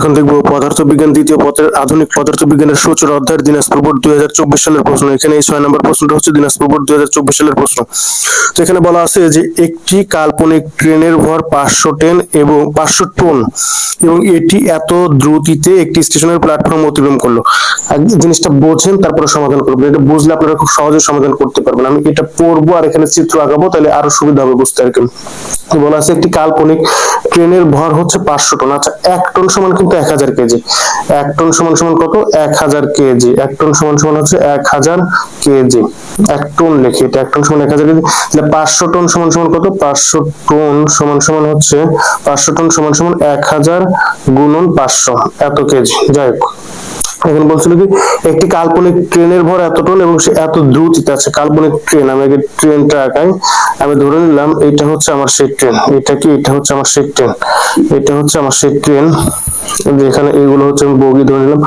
এখন দেখব পদার্থবিজ্ঞান দ্বিতীয় পত্রের আধুনিক পদার্থবিজ্ঞানের সূচর অধ্যায়ের দিনাজপুর বোর্ড দুই হাজার চব্বিশ সালের প্রশ্ন। এখানে এই ছয় নম্বর প্রশ্নটা হচ্ছে দিনাজপুর বোর্ড দুই হাজার চব্বিশ সালের প্রশ্ন। তো এখানে বলা আছে যে একটি কাল্পনিক ট্রেনের ভর পাঁচশো টেন এবং পাঁচশো টন এবং এটি এত দ্রুতিতে একটি স্টেশনের প্ল্যাটফর্ম অতিক্রম করল। জিনিসটা বোঝেন, তারপরে সমাধান করবেন। এটা বুঝলে আপনারা খুব সহজে সমাধান করতে পারবেন। আমি এটা পড়ব আর এখানে চিত্র আঁকাবো, তাহলে আরও সুবিধা হবে বুঝতে আর কি। বলা আছে একটি কাল্পনিক ট্রেনের ভর হচ্ছে পাঁচশো টন। আচ্ছা এক টন সমান কিন্তু এক হাজার কেজি। এক টন সমান সমান কত? এক হাজার কেজি। এক টন সমান সমান হচ্ছে এক হাজার কেজি। এক টন লিখি এটা, এক টন সমান এক হাজার কেজি। তাহলে পাঁচশো টন সমান সমান কত? পাঁচশো টন সমান সমান হচ্ছে, পাঁচশো টন সমান সমান এক হাজার গুণন পাঁচশো। এত কেজি। যাই হোক। এখানে বলছিল কি, একটি কাল্পনিক ট্রেনের ভর এত টন এবং সে এত দ্রুতিতে আছে কাল্পনিক ট্রেন। আমি আগে ট্রেনটা আঁকাই। আমি ধরে নিলাম এটা হচ্ছে আমার সেই ট্রেন। এটা কি? এটা হচ্ছে আমার সেই ট্রেন। এটা হচ্ছে আমার সেই ট্রেন। যেখানে এইগুলো হচ্ছে আমি বগি ধরে নিলাম।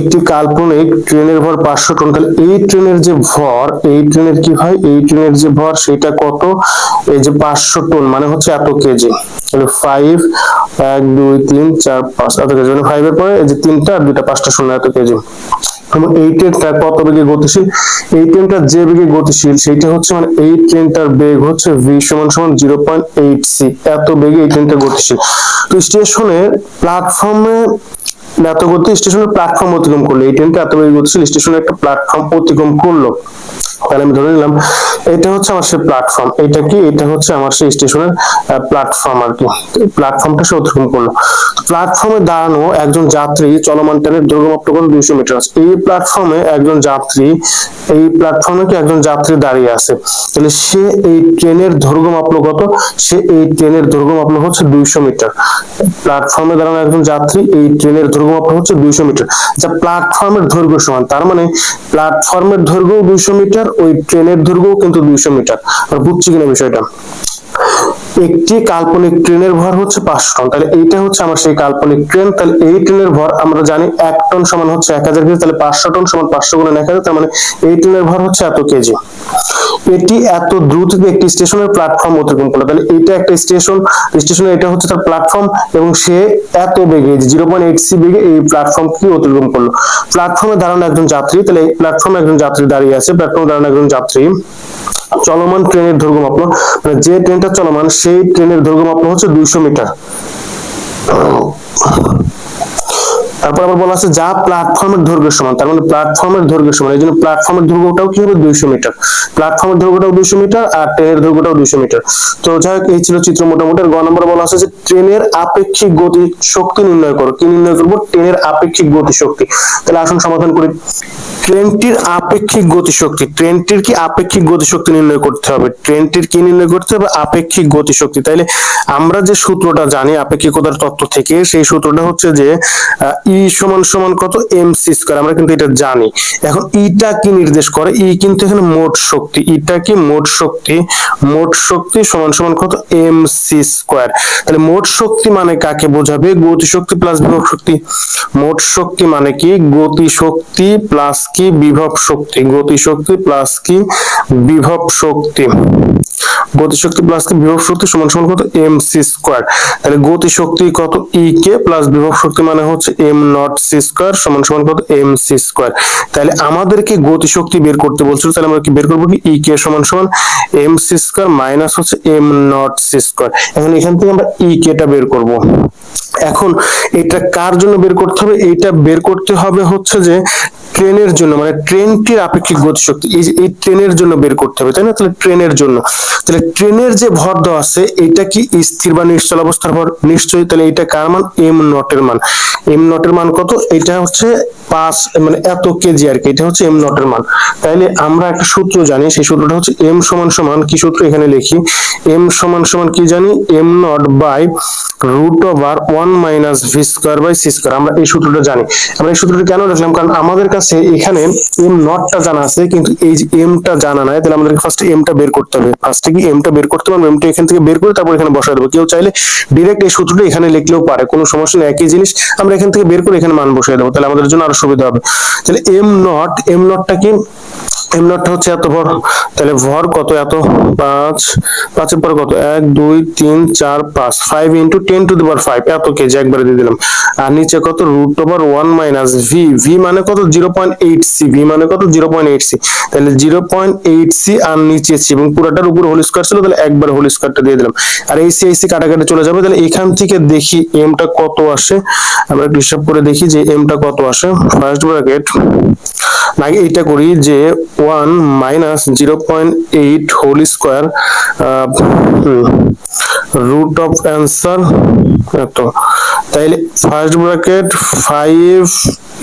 একটি কাল্পনিক ট্রেনের ভর পাঁচশো টন। তাহলে এই ট্রেনের যে ভর, এই ট্রেনের কি হয়? এই ট্রেনের যে ভর, সেটা কত? এই যে পাঁচশো টন মানে হচ্ছে এত কেজি। তাহলে ফাইভ এক, দুই, তিন, চার, পাঁচ, এত কেজি। মানে ফাইভ এর পরে এই যে তিনটা আর দুইটা, পাঁচটা শূন্য, এত কেজি। এবং এই ট্রেনটা কত বেগে গতিশীল? এই ট্রেনটা যে বেগে গতিশীল, সেইটা হচ্ছে মানে এই ট্রেনটার বেগ হচ্ছে v সমান সমান জিরো পয়েন্ট এইট সি এত বেগে এই ট্রেনটা গতিশীল। তো স্টেশনে প্ল্যাটফর্মে এত গতি স্টেশনের প্ল্যাটফর্ম অতিক্রম করল। এই ট্রেনটা এত বেগে গতিশীল স্টেশনে একটা প্ল্যাটফর্ম অতিক্রম করল। তাহলে আমি ধরে নিলাম, এটা হচ্ছে আমার সেই প্ল্যাটফর্ম এটা কি? এটা হচ্ছে আমার সেই স্টেশনের প্ল্যাটফর্ম আর কি। প্ল্যাটফর্মটা সে অতিক্রম করল প্ল্যাটফর্মে দাঁড়ানো একজন যাত্রী চলমান ট্রেনের দৈর্ঘ্য মাপটা কত দুইশো মিটার আছে। এই প্ল্যাটফর্মে একজন যাত্রী, এই প্ল্যাটফর্মে কি একজন যাত্রী দাঁড়িয়ে আছে? তাহলে সে এই ট্রেনের দৈর্ঘ্য মাপলো কত? সে এই ট্রেনের দৈর্ঘ্য মাপলো হচ্ছে দুইশো মিটার প্ল্যাটফর্মে দাঁড়ানো একজন যাত্রী, এই ট্রেনের দৈর্ঘ্য মাপলো হচ্ছে দুইশো মিটার যা প্ল্যাটফর্মের দৈর্ঘ্য সমান, তার মানে প্ল্যাটফর্মের দৈর্ঘ্য দুইশো মিটার ওই ট্রেনের দৈর্ঘ্য কিন্তু দুইশো মিটার। আর বুঝছি কিনা বিষয়টা? একটি কাল্পনিক ট্রেনের ভর হচ্ছে পাঁচশো টন। তাহলে এইটা হচ্ছে আমার সেই কাল্পনিক ট্রেন। তাহলে এই ট্রেনের ভর আমরা জানি এক টন সমান হচ্ছে এক হাজার কেজি, তাহলে পাঁচশো টন সমান পাঁচশো গুণ এক হাজার, তার মানে এই ট্রেনের ভর হচ্ছে এত কেজি। এটি এত দ্রুত একটি স্টেশনের প্ল্যাটফর্ম অতিক্রম করল। তাহলে এটা একটা স্টেশন স্টেশনে এটা হচ্ছে তার প্ল্যাটফর্ম এবং সে এত বেগে জিরো পয়েন্ট এইট সি বেগে এই প্ল্যাটফর্ম কি অতিক্রম করল। প্ল্যাটফর্মে দাঁড়ানো একজন যাত্রী, তাহলে প্ল্যাটফর্মে একজন যাত্রী দাঁড়িয়ে আছে। প্ল্যাটফর্মে দাঁড়ানো একজন যাত্রী। চলমান ট্রেনের দৈর্ঘ্য মাপলো মানে যে ট্রেনটা চলমান সেই ট্রেনের দৈর্ঘ্য মাপ হচ্ছে দুইশো মিটার। তারপর আবার বলা আছে যা প্ল্যাটফর্মের দৈর্ঘ্য সমান, তার মানে প্ল্যাটফর্মের দৈর্ঘ্য সমান। এই জন্য প্ল্যাটফর্মের দৈর্ঘ্যটাও কি হবে? দুইশো মিটার। প্ল্যাটফর্মের দৈর্ঘ্যটাও দুইশো মিটার আর ট্রেনের দৈর্ঘ্যটাও দুইশো মিটার। তো যাই হোক, এই ছিল চিত্র মোটামুটি। গ নম্বরে বলা আছে যে ট্রেনের আপেক্ষিক গতি শক্তি নির্ণয় করো। কি নির্ণয় করব? ট্রেনের আপেক্ষিক গতি শক্তি। তাহলে আসুন সমাধান করি। ট্রেনটির আপেক্ষিক গতিশক্তি ট্রেনটির কি আপেক্ষিক গতিশক্তি নির্ণয় করতে হবে? ট্রেনটির কি নির্ণয় করতে হবে? আপেক্ষিক গতিশক্তি তাইলে আমরা যে সূত্রটা জানি, আপেক্ষিকতার তত্ত্ব থেকে, সেই সূত্রটা হচ্ছে যে ই সমান সমান কত? এম সি স্কয়ার আমরা কিন্তু এটা জানি। এখন ইটা কি নির্দেশ করে? ই কিন্তু এখানে মোট শক্তি। ইটা কি মোট শক্তি? মোট শক্তি সমান সমান কত? এম সি স্কয়ার তাহলে মোট শক্তি মানে কাকে বোঝাবে? গতি শক্তি প্লাস বিভব শক্তি। মোট শক্তি মানে কি? গতি শক্তি প্লাস কি? বিভব শক্তি। গতি শক্তি প্লাস কি? বিভব শক্তি। গতি শক্তি প্লাস কি? বিভব শক্তি সমান সমান কত? এম সি স্কোয়ার তাহলে গতি শক্তি কত? ই কে প্লাস বিভব শক্তি মানে হচ্ছে এম নট সি স্কোয়ার সমান সমান কত এম সি স্কোয়ার তাহলে আমাদেরকে গতি শক্তি বের করতে বলছিল, তাহলে আমরা কি বের করব কি? ই কে সমান সমান এম সি স্কোয়ার মাইনাস হচ্ছে এম নট সি স্কোয়ার এখন এখান থেকে আমরা ই কে টা বের করব। এখন এটা কার জন্য বের করতে হবে? এটা বের করতে হবে হচ্ছে যে ট্রেনের জন্য মানে ট্রেনটির আপেক্ষিক গতিশক্তি, এই ট্রেনের জন্য বের করতে হবে, তাই না? তাহলে ট্রেনের জন্য। তাহলে ট্রেনের যে ভর দেওয়া আছে, এটা কি স্থির বা নিশ্চল অবস্থার ভর? নিশ্চয়ই, তাহলে এটা কার মান? এম নটের মান। এম নটের মান কত? এটা হচ্ছে পাঁচ মানে এত কেজি আর কি, এটা হচ্ছে এম নটের মান। তাইলে আমরা একটা সূত্র জানি, সেই সূত্রটা হচ্ছে এম সমান সমান, কি সূত্র এখানে লিখি? এম সমান সমান কি জানি? M naught by root over one minus v square by c square. আমরা এই সূত্রটা জানি। আমরা এই সূত্রটা কেন রাখলাম কারণ আমাদের কাছে এখানে এম নটটা জানা আছে, কিন্তু এই এমটা জানা নাই, তাহলে আমাদেরকে ফার্স্ট এমটা বের করতে হবে। ফার্স্টে কি এমটা বের করতে হবে এমটা এখান থেকে বের করে তারপর এখানে বসাই দেবো। কেউ চাইলে ডিরেক্ট এই সূত্রটা এখানে লিখলেও পারে, কোনো সমস্যা নেই, একই জিনিস আমরা এখান থেকে বের করে এখানে মান বসাই দেবো, তাহলে আমাদের জন্য আরও সুবিধা হবে। তাহলে এম নট এম নটটা কি? এম নটটা হচ্ছে এত ভর, তাহলে ভর কত এত? পাঁচ, পাঁচের পর কত? এক, দুই, তিন, চার, পাঁচ five into ten to the power five এত কেজি, একবারে দিয়ে দিলাম। আর নিচে কত? Root over one minus V V মানে কত? Zero point eight C V মানে কত? জিরো পয়েন্ট এইট সি তাহলে জিরো পয়েন্ট এইট সি আর নিচে সি এবং পুরোটার উপর হোল স্কোয়ার ছিল, তাহলে একবার হোল স্কোয়ারটা দিয়ে দিলাম। আর এই সি এই সি কাটাকাটি চলে যাবে, তাহলে এখান থেকে দেখি এমটা কত আসে। আমরা একটু হিসাব করে দেখি যে এমটা কত আসে। ফার্স্ট ব্র্যাকেট আগে এইটা করি যে one minus zero point eight whole square root of answer এত। তাইলে first bracket five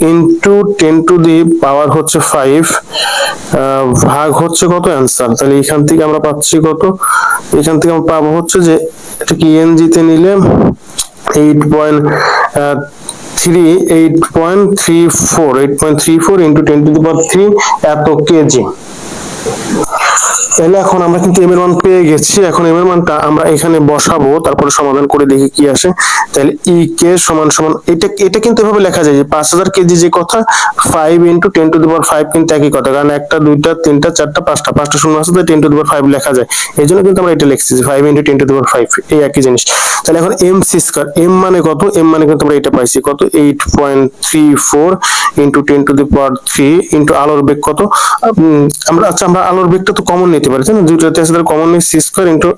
into ten to the power হচ্ছে ফাইভ ভাগ হচ্ছে কত অ্যান্সার তাহলে এখান থেকে আমরা পাচ্ছি কত? এখান থেকে আমরা পাবো হচ্ছে যে এটা কি এনজিতে নিলে eight point three eight point three four eight point three four into ten to the power three এত কেজি তাহলে এখন আমরা কিন্তু এম এর মান পেয়ে গেছি। এখন এম এর মানটা আমরা এখানে বসাবো, তারপরে সমাধান করে দেখি কি আসে। তাহলে ই কে সমান সমান, এটা এটা কিন্তু এভাবে লেখা যায় যে পাঁচ হাজার কেজি যে কথা five into ten to the power five কিন্তু একই কথা। কারণ একটা, দুইটা, তিনটা, চারটা, পাঁচটা পাঁচটা শূন্য আছে ten to the power five লেখা যায়। এই জন্য কিন্তু আমরা এটা লিখছি five into ten to the power five এই একই জিনিস। তাহলে এখন এম সি স্কোয়ার এম মানে কত? এম মানে কিন্তু আমরা এটা পাইছি কত? Eight point three four into ten to the power three into আলোর বেগ কত? আমরা আচ্ছা আমরা আলোর বেগটা তো কমন নিতে পারি। তাই না দুইটাতে আছে তাহলে কমন নিই C square into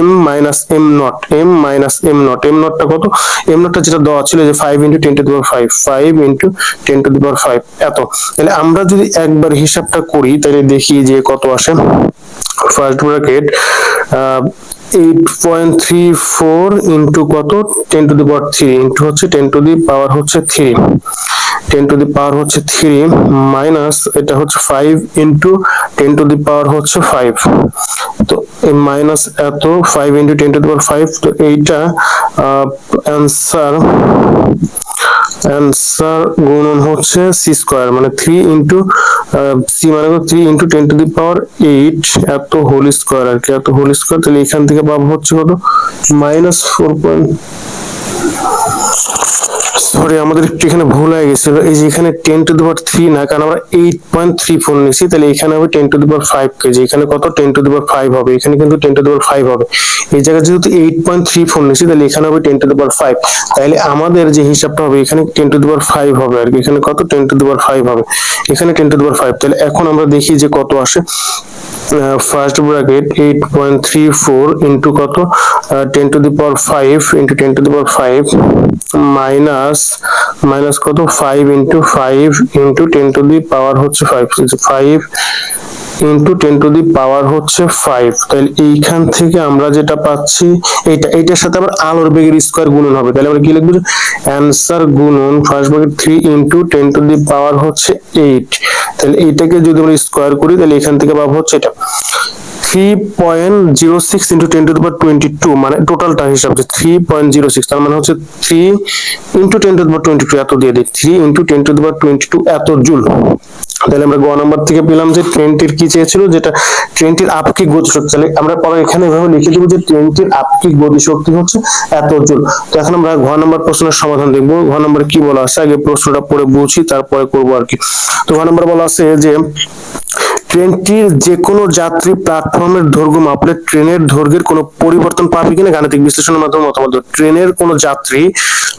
M minus M not M minus M not M নটটা কত এম নটটা যেটা দেওয়া ছিল যে five into ten to the power five five into ten to the power five এত। তাহলে আমরা যদি একবার হিসাবটা করি, তাহলে দেখি যে কত আসে। First bracket eight point three four into কত? Ten to the power three into হচ্ছে টেন টু দি পাওয়ার হচ্ছে three ten to the power হচ্ছে থ্রি মাইনাস এটা হচ্ছে five into ten to the power হচ্ছে ফাইভ তো এই minus এত five into ten to the power five তো এইটা অ্যান্সার অ্যান্সার গুণন হচ্ছে সি স্কোয়ার মানে থ্রি ইন্টু সি মানে three into ten to the power eight এত হোল স্কোয়ার আর কি, এত হোল স্কোয়ার তাহলে এখান থেকে পাবো হচ্ছে কত? মাইনাস ফোর পয়েন্ট সরি আমাদের একটু এখানে ভুল হয়ে গেছিল এই যে এখানে ten to the power three না কারণ আমরা এইট পয়েন্ট থ্রি ফোর নিয়েছি তাহলে এখানে হবে ten to the power five kg এখানে কত ten to the power five হবে এখানে কিন্তু ten to the power five হবে এই জায়গায় যেহেতু এইট পয়েন্ট থ্রি ফোর নিয়েছি তাহলে এখানে হবে ten to the power five তাহলে আমাদের যে হিসাবটা হবে এখানে ten to the power five হবে আর কি এখানে কত ten to the power five হবে এখানে ten to the power five তাহলে এখন আমরা দেখি যে কত আসে first bracket eight point three four into কত ten to the power five into ten to the power five minus minus কত? Five into five into ten to the power হচ্ছে five five into ten to the power হচ্ছে five তাহলে এইখান থেকে আমরা যেটা পাচ্ছি, এইটা, এইটার সাথে আবার আলোর বেগের স্কোয়ার গুণন হবে। তাহলে আমরা কি লিখব? অ্যান্সার গুণন first bracket three into ten to the power হচ্ছে এইট তাহলে এইটাকে যদি আমরা স্কোয়ার করি, তাহলে এখান থেকে পাবো হচ্ছে এটা। Three point zero six ten to power twenty two মানে টোটালটা হিসাব থ্রি পয়েন্ট জিরো সিক্স তার মানে হচ্ছে three ten to twenty two এত দিয়ে three ten to twenty two এত জুল। তাহলে আমরা নাম্বার থেকে পেলাম যে ট্রেনটির কি চেয়েছিল, যেটা ট্রেনটির আমরা পরে এখানে লিখে যে গতিশক্তি হচ্ছে এত জুল। তো এখন আমরা নাম্বার প্রশ্নের সমাধান দেখব। ঘ নাম্বার কি বলা আছে? আগে প্রশ্নটা পড়ে বুঝি, তারপরে করব আর কি। তো ঘ নাম্বার বলা আছে যে ট্রেনটির যে কোনো যাত্রী প্ল্যাটফর্মের দৈর্ঘ্য মাপলে ট্রেনের দৈর্ঘ্যের কোনো পরিবর্তন পাবে কিনা গাণিতিক বিশ্লেষণের মাধ্যমে মতামত। ট্রেনের কোনো যাত্রী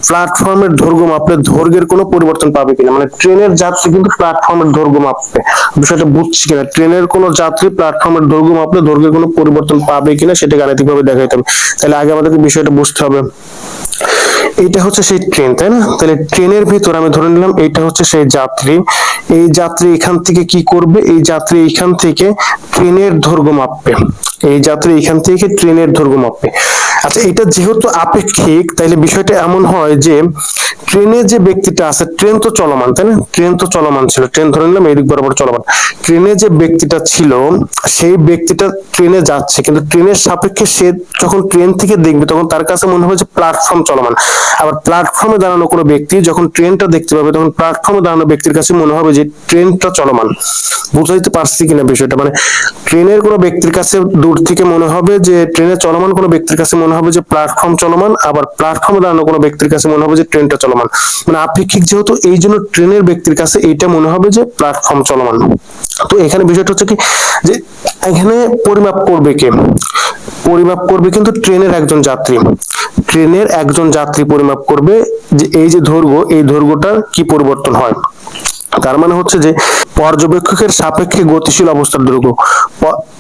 প্ল্যাটফর্মের দৈর্ঘ্য মাপলে দৈর্ঘ্যের কোনো পরিবর্তন পাবে কিনা? মানে ট্রেনের যাত্রী কিন্তু প্ল্যাটফর্মের দৈর্ঘ্য মাপবে। বিষয়টা বুঝছি কিনা? ট্রেনের কোনো যাত্রী প্ল্যাটফর্মের দৈর্ঘ্য মাপলে দৈর্ঘ্যের কোনো পরিবর্তন পাবে কিনা সেটা গাণিতিকভাবে দেখাইতে হবে। তাহলে আগে আমাদেরকে বিষয়টা বুঝতে হবে। এইটা হচ্ছে সেই ট্রেন তাই না? তাহলে ট্রেনের ভিতর আমি ধরে নিলাম, এইটা হচ্ছে সেই যাত্রী। এই যাত্রী এখান থেকে কি করবে? এই যাত্রী এখান থেকে ট্রেনের দৈর্ঘ্য মাপবে। এই যাত্রী এখান থেকে ট্রেনের দৈর্ঘ্য মাপবে। আচ্ছা এটা যেহেতু আপেক্ষিক, তাইলে বিষয়টা এমন হয় যে ট্রেনে যে ব্যক্তিটা আছে ট্রেন তো চলমান, তাই না? ট্রেন তো চলমান ছিল। ট্রেন ধরে নিলাম এই দিক বরাবর চলমান। ট্রেনে যে ব্যক্তিটা ছিল, সেই ব্যক্তিটা ট্রেনে যাচ্ছে, কিন্তু ট্রেনের সাপেক্ষে সে যখন ট্রেন থেকে দেখবে, তখন তার কাছে মনে হবে যে প্ল্যাটফর্ম চলমান। আবার প্ল্যাটফর্মে দাঁড়ানো কোনো ব্যক্তি যখন ট্রেনটা দেখতে পাবে, তখন প্ল্যাটফর্মে দাঁড়ানো ব্যক্তির কাছে মনে হবে যে ট্রেনটা চলমান। বুঝাইতে পারছি কিনা বিষয়টা? মানে ট্রেনের কোনো ব্যক্তির কাছে দূর থেকে মনে হবে যে ট্রেনে চলমান, কোনো ব্যক্তির কাছে মনে হবে যে প্ল্যাটফর্ম চলমান, আবার প্ল্যাটফর্মে দাঁড়ানো কোনো ব্যক্তির কাছে মনে হবে যে ট্রেনটা চলমান। মানে আপেক্ষিক যেহেতু এই জন্য ট্রেনের ব্যক্তির কাছে এইটা মনে হবে যে প্ল্যাটফর্ম চলমান। তো এখানে বিষয়টা হচ্ছে কি যে এখানে পরিমাপ করবে কে? পরিমাপ করবে কিন্তু ট্রেনের একজন যাত্রী। ট্রেনের একজন যাত্রী পরিমাপ করবে যে এই যে দৈর্ঘ্য এই দৈর্ঘ্যটার কি পরিবর্তন হয়? তার মানে হচ্ছে যে পর্যবেক্ষকের সাপেক্ষে গতিশীল অবস্থার দৈর্ঘ্য।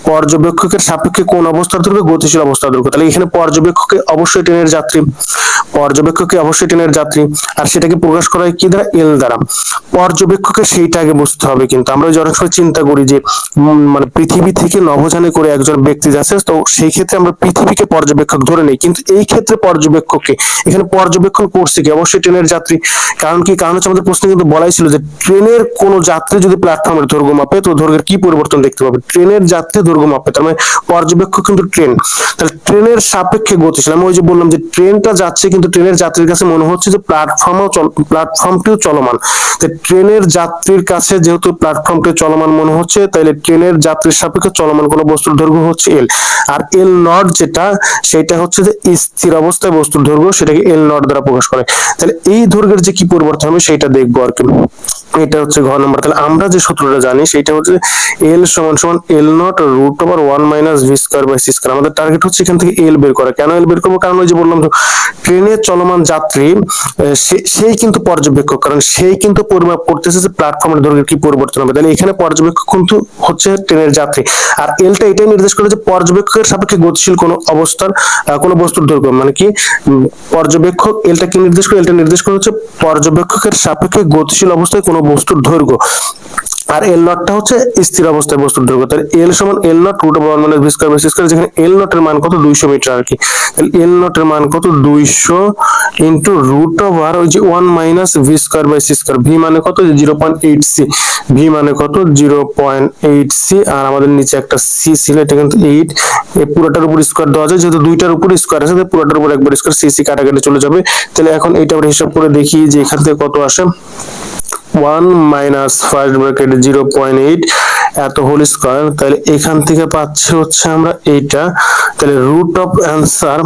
পর্যবেক্ষকের সাপেক্ষে কোন অবস্থার দৈর্ঘ্য গতিশীল অবস্থার দৈর্ঘ্য তাহলে এখানে পর্যবেক্ষকে অবশ্যই ট্রেনের যাত্রী, পর্যবেক্ষকে অবশ্যই ট্রেনের যাত্রী, আর সেটাকে প্রকাশ করা হয় কি দ্বারা? এল দ্বারা। পর্যবেক্ষকে সেইটা আগে বুঝতে হবে কিন্তু। আমরা অনেক সময় চিন্তা করি যে মানে পৃথিবী থেকে নভোযানে করে একজন ব্যক্তি যাচ্ছে, তো সেই ক্ষেত্রে আমরা পৃথিবীকে পর্যবেক্ষক ধরে নেই। কিন্তু এই ক্ষেত্রে পর্যবেক্ষককে, এখানে পর্যবেক্ষণ করছে কি? অবশ্যই ট্রেনের যাত্রী। কারণ কি? কারণ হচ্ছে আমাদের প্রশ্নে কিন্তু বলাই ছিল যে, ট্রেনের কোনো যাত্রী যদি প্ল্যাটফর্মের দৈর্ঘ্য মাপে, তো দৈর্ঘ্যের কি পরিবর্তন দেখতে পাবে? ট্রেনের যাত্রী দৈর্ঘ্য মাপে তার মানে পর্যবেক্ষক কিন্তু ট্রেন। তাহলে ট্রেনের সাপেক্ষে গতিশীল। আমি ওই যে বললাম যে ট্রেনটা যাচ্ছে কিন্তু ট্রেনের যাত্রীর কাছে মনে হচ্ছে যে প্ল্যাটফর্মও প্ল্যাটফর্মটিও চলমান। তো ট্রেনের যাত্রীর কাছে যেহেতু প্ল্যাটফর্মটি চলমান মনে হচ্ছে তাহলে ট্রেনের যাত্রীর সাপেক্ষে চলমান কোনো বস্তুর দৈর্ঘ্য হচ্ছে এল আর এল নট যেটা, সেটা হচ্ছে যে স্থির অবস্থায় বস্তুর দৈর্ঘ্য, সেটাকে এল নট দ্বারা প্রকাশ করে। তাহলে এই দৈর্ঘ্যের যে কি পরিবর্তন হবে, সেটা দেখব আর কি। এটা হচ্ছে ঘর নাম্বার। তাহলে আমরা যে সূত্রটা জানি, সেটা হচ্ছে এল সমান সমান L not root over one minus V square by C square আমাদের টার্গেট হচ্ছে এখান থেকে এল বের করা। কেন এল বের করব? কারণ ওই যে বললাম ট্রেনের চলমান যাত্রী সেই কিন্তু পর্যবেক্ষক, কারণ সেই কিন্তু পরিমাপ করতেছে যে প্ল্যাটফর্মের দৈর্ঘ্যের কি পরিবর্তন হবে। তাহলে এখানে পর্যবেক্ষক কিন্তু হচ্ছে ট্রেনের যাত্রী। আর এলটা এটাই নির্দেশ করে যে পর্যবেক্ষকের সাপেক্ষে গতিশীল কোনো অবস্থার কোনো বস্তুর দৈর্ঘ্য। মানে কি? পর্যবেক্ষক এলটা কি নির্দেশ করে? এলটা নির্দেশ করে হচ্ছে পর্যবেক্ষকের সাপেক্ষে গতিশীল অবস্থায় কোনো বস্তুর দৈর্ঘ্য। আর এল নটটা হচ্ছে স্থির অবস্থায় বস্তুর দৈর্ঘ্য। তাহলে এল সমান L not root over minus V square by square যেখানে এল নটের মান কত? দুইশো মিটার আর কি। তাহলে এল নটের মান কত? দুইশো ইন্টু রুট ওভার ওই যে one minus V square by C square V মানে কত? Zero point eight C V মানে কত? জিরো পয়েন্ট এইট সি আর আমাদের নিচে একটা সি ছিল, এটা কিন্তু এইট এই পুরোটার উপর স্কোয়ার দেওয়া যায়। যেহেতু দুইটার উপর স্কোয়ার আছে তাহলে পুরোটার উপর একবার স্কোয়ার সি সি কাটা কাটাকাটি চলে যাবে। তাহলে এখন এটা আমরা হিসাব করে দেখি যে এখান থেকে কত আসে। One minus first bracket zero point eight এত হোল স্কয়ার তাহলে এখান থেকে পাচ্ছি হচ্ছে আমরা এইটা। তাহলে রুট অফ অ্যান্সার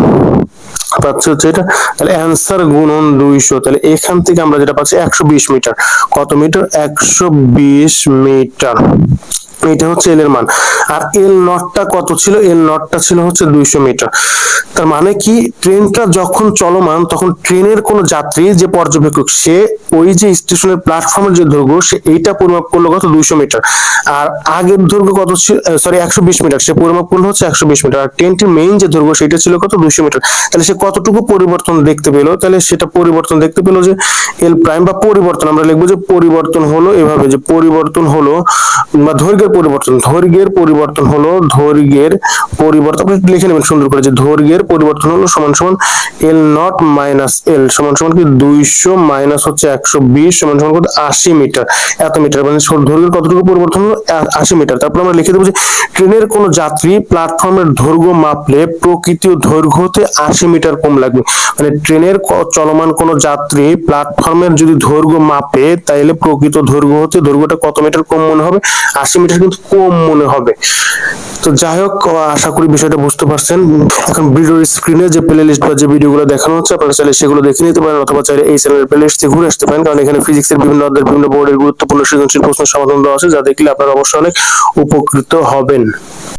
পাচ্ছি হচ্ছে এটা তাহলে অ্যান্সার গুণন দুইশো। তাহলে এখান থেকে আমরা যেটা পাচ্ছি একশো বিশ মিটার। কত মিটার? একশো বিশ মিটার। এটা হচ্ছে এল এর মান। আর এল নটটা কত ছিল? এল নটটা ছিল হচ্ছে দুইশো মিটার। তার মানে কি? ট্রেনটা যখন চলমান, তখন ট্রেনের কোনো যাত্রী যে পর্যবেক্ষক, সে ওই যে স্টেশনের প্ল্যাটফর্মের যে দৈর্ঘ্য, সে এইটা পরিমাপ করল কত? দুইশো মিটার। আর আগের দৈর্ঘ্য কত ছিল? সরি একশো বিশ মিটার। সে পরিমাপ করল হচ্ছে একশো বিশ মিটার। আর ট্রেনটির মেইন যে দৈর্ঘ্য, সেটা ছিল কত? দুইশো মিটার। তাহলে সে কতটুকু পরিবর্তন দেখতে পেল, তাহলে সেটা পরিবর্তন দেখতে পেল যে এল প্রাইম বা পরিবর্তন, আমরা লিখব যে পরিবর্তন হলো এভাবে যে পরিবর্তন হলো বা দৈর্ঘ্যের পরিবর্তন দৈর্ঘ্যের পরিবর্তন হলো, দৈর্ঘ্যের পরিবর্তন, আপনি লিখে নেবেন সুন্দর করে যে দৈর্ঘ্যের পরিবর্তন হলো সমান সমান এল নট মাইনাস এল সমান সমান কি দুইশো মাইনাস হচ্ছে একশো বিশ, সমান সমান কত? আশি মিটার, এত মিটার মানে দৈর্ঘ্যের কতটুকু পরিবর্তন হলো? আশি মিটার, তারপর আমরা লিখে দেবো যে ট্রেনের কোনো যাত্রী প্ল্যাটফর্মের দৈর্ঘ্য মাপলে প্রকৃত দৈর্ঘ্য হতে আশি মিটার কম লাগবে। মানে ট্রেনের চলমান কোনো যাত্রী প্ল্যাটফর্মের যদি দৈর্ঘ্য মাপে, তাইলে প্রকৃত দৈর্ঘ্য হতে দৈর্ঘ্যটা কত মিটার কম মনে হবে? আশি মিটার কিন্তু কম মনে হবে। তো যাই হোক আশা করি বিষয়টা বুঝতে পারছেন। এখন ভিডিওর স্ক্রিনে যে প্লে লিস্ট বা যে ভিডিওগুলো দেখানো হচ্ছে, আপনারা চাইলে সেগুলো দেখে নিতে পারেন, অথবা চাইলে এই চ্যানেলের প্লে লিস্ট ঘুরে আসতে পারেন। কারণ এখানে ফিজিক্সের বিভিন্ন বিভিন্ন বোর্ডের গুরুত্বপূর্ণ সৃজনশীল প্রশ্নের সমাধান দেওয়া আছে, যা দেখলে আপনারা অবশ্যই অনেক উপকৃত হবেন।